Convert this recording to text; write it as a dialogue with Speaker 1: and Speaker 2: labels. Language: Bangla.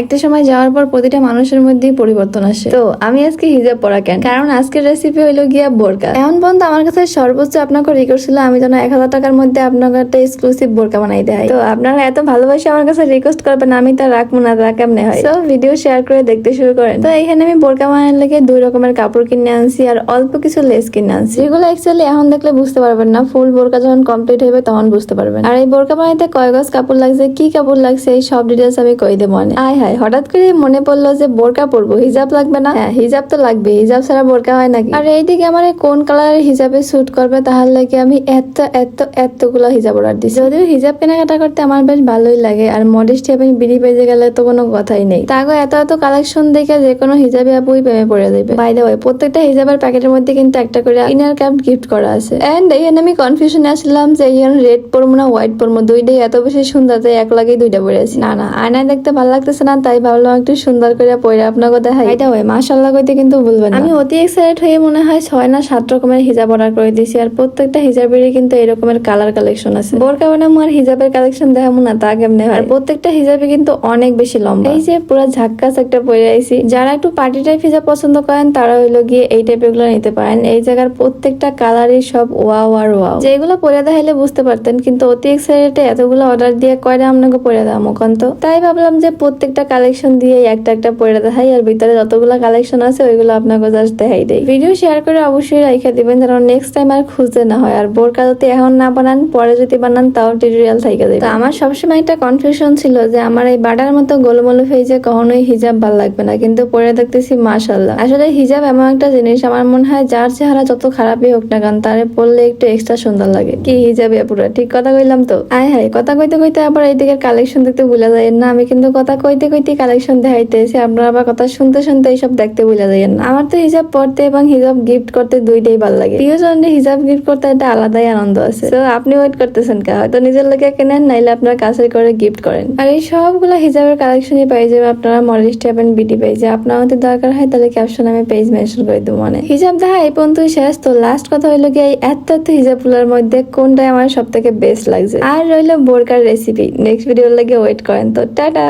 Speaker 1: একটা সময় যাওয়ার পর প্রতিটা মানুষের মধ্যেই পরিবর্তন আসে। তো আমি আজকে হিজাব পরা কেন? কারণ আজকের রেসিপি হইল গিয়া বোরকা। এখন পর্যন্ত আমার কাছে সর্বোচ্চ আপনাকে রিকোয়েস্ট ছিল আমি যেন এক হাজার টাকার মধ্যে আপনাকে একটা এক্সক্লুসিভ বোরকা বানাই দেয় তো আপনারা এত ভালোবাসে আমার কাছে রিকোয়েস্ট করবেন, আমি তা রাখব না তা কেমনে হয়। তো ভিডিও শেয়ার করে দেখতে শুরু করেন। তো এখানে আমি বোরকা বানানোর লেগে দুই রকমের কাপড় কিনে আনছি আর অল্প কিছু লেস কিনে আনছি। যেগুলো অ্যাকচুয়ালি এখন দেখলে বুঝতে পারবেন না ফুল বোরকা যখন কমপ্লিট হবে তখন বুঝতে পারবেন। আর এই বোরকা বানাইতে কয় গজ কাপড় লাগছে, কি কাপড় লাগছে, এই সব ডিটেলস আমি কই দেবো মনে? আয় হায়। হঠাৎ করে মনে পড়ল যে বোরকা পরবো, হিজাব লাগবে না? হ্যাঁ হিজাব তো লাগবে, হিজাব ছাড়া বোরকা হয় নাকি? আর এইদিকে আমার কোন কালারের হিজাবে স্যুট করবে তাহলে লাগে আমি এত এত, এতগুলো হিজাব অর্ডার দিচ্ছি যদিও হিজাব কেনাকাটা করতে আমার বেশ ভালোই লাগে, আর মডেস্টি আমি বিড়ি বেজে গেলে তো কোনো কথাই নেই। তাগো এত এত কালেকশন দেখে যে কোনো হিজাবে আপুই প্রেমে পড়ে যাবে বাই দ্য ওয়ে প্রত্যেকটা হিজাবের প্যাকেটের মধ্যে কিন্তু একটা করে ইনার ক্যাপ গিফট করা আছে। এন্ড এখানে আমি কনফিউশনে আসলাম যে এখানে রেড পরবো না হোয়াইট পরবো। দুইটাই এত বেশি সুন্দর যে এক লাগেই দুইটা পরে আছি। না না, আয়নায় দেখতে ভালো লাগতেছে না তাই ভাবলাম একটু সুন্দর করে পরে আপনাকে দেখাই। এটা হয় মাশাল্লাহ কইতে কিন্তু বলবেন না। আমি অতি এক্সাইটেড হয়ে মনে হয় ছয় না সাত রকমের হিজাব অর্ডার করে দিয়েছি আর প্রত্যেকটা হিজাবেরই কিন্তু এরকমের কালার কালেকশন আছে। বোরকা বানামো আর হিজাবের কালেকশন দেখাবো না তা কেমনে হয়? প্রত্যেকটা হিজাবে কিন্তু অনেক বেশি লম্বা। এই যে পুরো ঝাক্কাস একটা পরে আইছি যারা একটু পার্টি টাইপ হিজাব পছন্দ করেন তারা হইল গিয়ে এই টাইপেরগুলো নিতে পারেন। এই জায়গার প্রত্যেকটা কালারই সব ওয়াও আর ওয়াও। যেগুলো পরে দেখাইলে বুঝতে পারতেন কিন্তু অতি এক্সাইটেড এতগুলো অর্ডার দিয়ে কয়টা আপনাকে পরে মুখন তো তাই ভাবলাম যে প্রত্যেকটা কালেকশন দিয়ে একটা একটা পরে দেখাই, আর ভিতরে যতগুলো কালেকশন আছে, ওইগুলো আপনাকে জাস্ট দেখাই দেয় ভিডিও শেয়ার করে অবশ্যই রাইখা দিবেন, যেন নেক্সট টাইম আর খুঁজতে না হয়। আর বোরকা যদি এখন না বানান, পরে যদি বানান, তাও টিউটোরিয়াল থাইকা দেবে। তো আমার সবসময় একটা কনফিউশন ছিল যে আমার এই বাটার মতো গোলমলো ফেজে কখনোই হিজাব ভালো লাগবে না, কিন্তু পরে দেখতেছি মাশাল্লাহ আসলে হিজাব এমন একটা জিনিস, আমার মনে হয় যার চেহারা যত খারাপই হোক না কারণ তারে পড়লে একটু এক্সট্রা সুন্দর লাগে। কি হিজাবে পুরো? ঠিক কথা কইলাম তো? আয় হায়, কথা কইতে কইতে আবার এইদিকে কালেকশন দেখতে ভুলে যায় না, আমি কিন্তু কথা কইতে কইতে কইতে কালেকশন দেখাইতেছে আপনারা আবার কথা শুনতে শুনতে এইসব দেখতে ভুলে যায় না আমার তো হিজাব পড়তে এবং হিজাব গিফট করতে দুইটাই ভালো লাগে। প্রিয়জনদের হিজাব গিফট করতে একটা আলাদাই আনন্দ আছে। তো আপনি ওয়েট করতেছেন কা? হয়তো নিজের লোকে কেনেন, নাইলে আপনার কাছে করে গিফট করেন। আর এই সবগুলো হিজাবের কালেকশনই পাই যাবে আপনারা মডেলিস্ট এবং বিডি পেজে আপনার যদি দরকার হয় তাহলে ক্যাপশন আমি পেজ মেনশন করে দেবো মানে। হিজাব দেখা এই পর্যন্তই শেষ। তো লাস্ট কথা হইল কি এই এত এত হিজাবগুলোর মধ্যে কোনটাই আমার সব থেকে বেস্ট লাগছে। আর রইল বোরকার রেসিপি নেক্সট ভিডিওর লাগে ওয়েট করেন। তো টাটা!